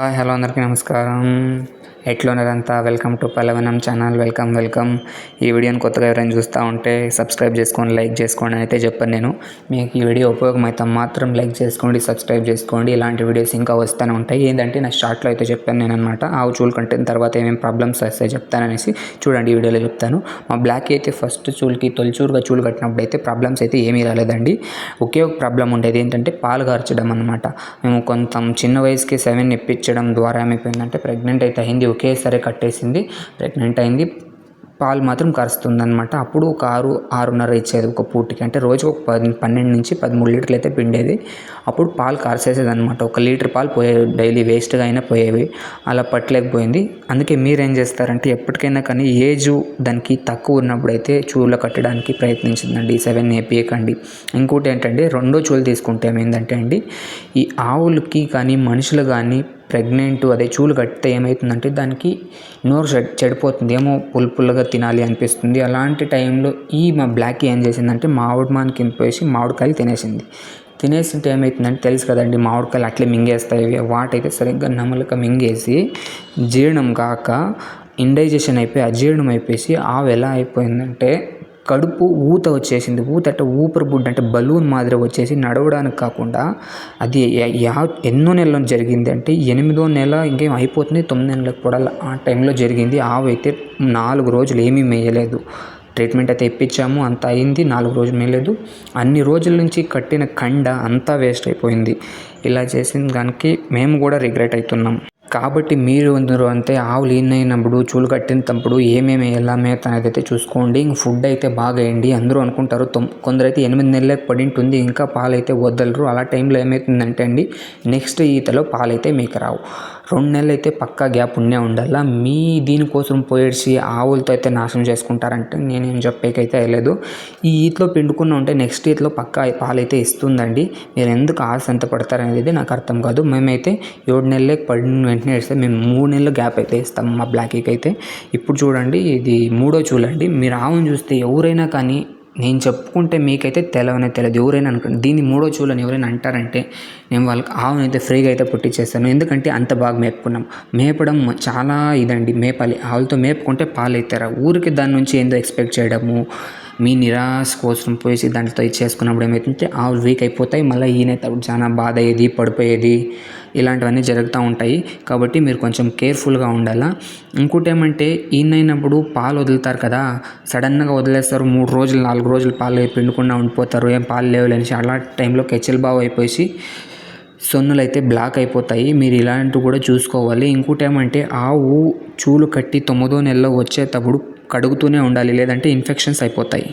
Hi hello అందరికీ నమస్కారం. ఎట్లున్నారంతా welcome to Pallavanam channel. Welcome welcome. ఈ వీడియోని కొత్తగా ఎవరైనా చూస్తూ ఉంటే సబ్స్క్రైబ్ చేసుకొని లైక్ చేసుకోండి అని అయితే చెప్పాను నేను. మీకు ఈ వీడియో ఉపయోగమైతే మాత్రం లైక్ చేసుకోండి సబ్స్క్రైబ్ చేసుకోండి. ఇలాంటి వీడియోస్ ఇంకా వస్తూనే ఉంటాయి. ఏంటంటే నా షార్ట్లో అయితే చెప్పాను నేను అనమాట ఆవు చూలు కంటే తర్వాత ఏమేమి ప్రాబ్లమ్స్ వస్తాయి చెప్తాననేసి చూడండి ఈ వీడియోలో చెప్తాను. మా బ్లాక్ అయితే ఫస్ట్ చూలుకి తొలిచూరుగా చూలు కట్టినప్పుడు అయితే ప్రాబ్లమ్స్ అయితే ఏమీ రాలేదండి. ఒకే ఒక ప్రాబ్లం ఉండేది. ఏంటంటే పాలు గార్చడం అనమాట మేము కొంత చిన్న వయసుకి సెవెన్ ఇప్పించడం ద్వారా ఏమైపోయిందంటే ప్రెగ్నెంట్ అయితే అయింది ఒకేసారి కట్టేసింది. ప్రెగ్నెంట్ అయింది పాలు మాత్రం కరుస్తుందనమాట అప్పుడు ఒక ఆరు ఆరున్నర ఇచ్చేది ఒక పూటకి. అంటే రోజు ఒక పది పన్నెండు నుంచి పదమూడు లీటర్లు అయితే పిండేది. అప్పుడు పాలు కరిసేసేది అనమాట ఒక లీటర్ పాలు పోయేవి డైలీ వేస్ట్గా అయినా పోయేవి. అలా పట్టలేకపోయింది. అందుకే మీరేం చేస్తారంటే ఎప్పటికైనా కానీ ఏజ్ దానికి తక్కువ ఉన్నప్పుడు అయితే చూలు కట్టడానికి ప్రయత్నించిందండి సెవెన్ ఏపీకండి ఇంకోటి ఏంటంటే రెండో చూలు తీసుకుంటే ఏమైందంటే అండి ఈ ఆవులకి కానీ మనుషులు కానీ ప్రెగ్నెంట్ అదే చూలు కడితే ఏమవుతుందంటే దానికి నోరు చెడిపోతుంది. ఏమో పుల్ పుల్లగా తినాలి అనిపిస్తుంది. అలాంటి టైంలో ఈ మా బ్లాక్ ఏం చేసిందంటే మామిడి మానికి కింపేసి మామిడికాయలు తినేసింది. తినేసింటే ఏమవుతుందంటే తెలుసు కదండి మామిడికాయలు అట్లే మింగేస్తాయి. వాటైతే సరిగ్గా నమలక మింగేసి జీర్ణం కాక ఇండైజెషన్ అయిపోయి అజీర్ణం అయిపోయి ఆవు ఎలా అయిపోయిందంటే కడుపు ఊత వచ్చేసింది. ఊత అంటే ఊపిరి బుడ్డ అంటే బలూన్ మాదిరి వచ్చేసి నడవడానికి కాకుండా అది యా ఎన్నో నెలలో జరిగింది అంటే ఎనిమిదో నెల ఇంకేం అయిపోతుంది తొమ్మిది నెలలకు కూడా ఆ టైంలో జరిగింది. ఆవు అయితే నాలుగు రోజులు ఏమీ మేయలేదు. ట్రీట్మెంట్ అయితే ఇప్పించాము అంత అయింది నాలుగు రోజులు మేయలేదు. అన్ని రోజుల నుంచి కట్టిన కండ అంతా వేస్ట్ అయిపోయింది. ఇలా చేసిన దానికి మేము కూడా రిగ్రెట్ అవుతున్నాం. కాబట్టి మీరు అందరూ అంతే ఆవులు ఈనైనప్పుడు చూలు కట్టినప్పుడు ఏమేమి ఎలా మేత అనేది అయితే చూసుకోండి. ఇంక ఫుడ్ అయితే బాగా వేయండి. అందరూ అనుకుంటారు తొమ్ కొందరైతే ఎనిమిది నెలలకు పడి ఉంటుంది ఇంకా పాలైతే వదలరు. అలా టైంలో ఏమవుతుందంటే అండి నెక్స్ట్ ఈతలో పాలైతే మీకు రావు రెండు నెలలు అయితే పక్కా గ్యాప్ ఉండే ఉండాల? మీ దీనికోసం పోయేసి ఆవులతో అయితే నాశనం చేసుకుంటారంటే నేనేం చెప్పేకైతే వెళ్ళలేదు ఈ ఈతలో పిండుకున్న ఉంటే నెక్స్ట్ ఈతలో పక్కా పాలైతే ఇస్తుందండి. మీరు ఎందుకు ఆశ ఎంత పడతారనేది నాకు అర్థం కాదు. మేమైతే ఏడు నెలలే పడిన వెంటనే ఇస్తే మేము మూడు నెలలు గ్యాప్ అయితే ఇస్తాం మా బ్లాకీకి అయితే. ఇప్పుడు చూడండి ఇది మూడో చూడండి మీరు ఆవును చూస్తే ఎవరైనా కానీ నేను చెప్పుకుంటే మీకైతే తెలవనే తెలియదు ఎవరైనా అనుకోండి దీన్ని మూడో చూలని ఎవరైనా అంటారంటే నేను వాళ్ళకి ఆవును అయితే ఫ్రీగా అయితే పుట్టించేస్తాను ఎందుకంటే అంత బాగా మేపుకున్నాం. మేపడం చాలా ఇదండి. మేపాలి. ఆవులతో మేపుకుంటే పాలు అవుతారా ఊరికి దాని నుంచి ఏందో ఎక్స్పెక్ట్ చేయడము మీ నిరాశ కోసం పోయేసి దాంట్లో ఇచ్చేసుకున్నప్పుడు ఏమైతుంటే ఆవులు వీక్ అయిపోతాయి మళ్ళీ ఈయనైతే చాలా బాధ అయ్యేది పడిపోయేది ఇలాంటివన్నీ జరుగుతూ ఉంటాయి. కాబట్టి మీరు కొంచెం కేర్ఫుల్గా ఉండాలా? ఇంకోటి ఏమంటే ఈయనైనప్పుడు పాలు వదులుతారు కదా సడన్గా వదిలేస్తారు మూడు రోజులు నాలుగు రోజులు పాలు పిండకుండా ఉండిపోతారు ఏం పాలు లేవు అలా టైంలో కెచ్చలు బాగా అయిపోయి సొన్నులు అయితే బ్లాక్ అయిపోతాయి. మీరు ఇలాంటివి కూడా చూసుకోవాలి. ఇంకోటి ఏమంటే ఆవు చూలు కట్టి తొమ్మిదో నెలలో వచ్చేటప్పుడు కడుగుతూనే ఉండాలి లేదంటే ఇన్ఫెక్షన్స్ అయిపోతాయి.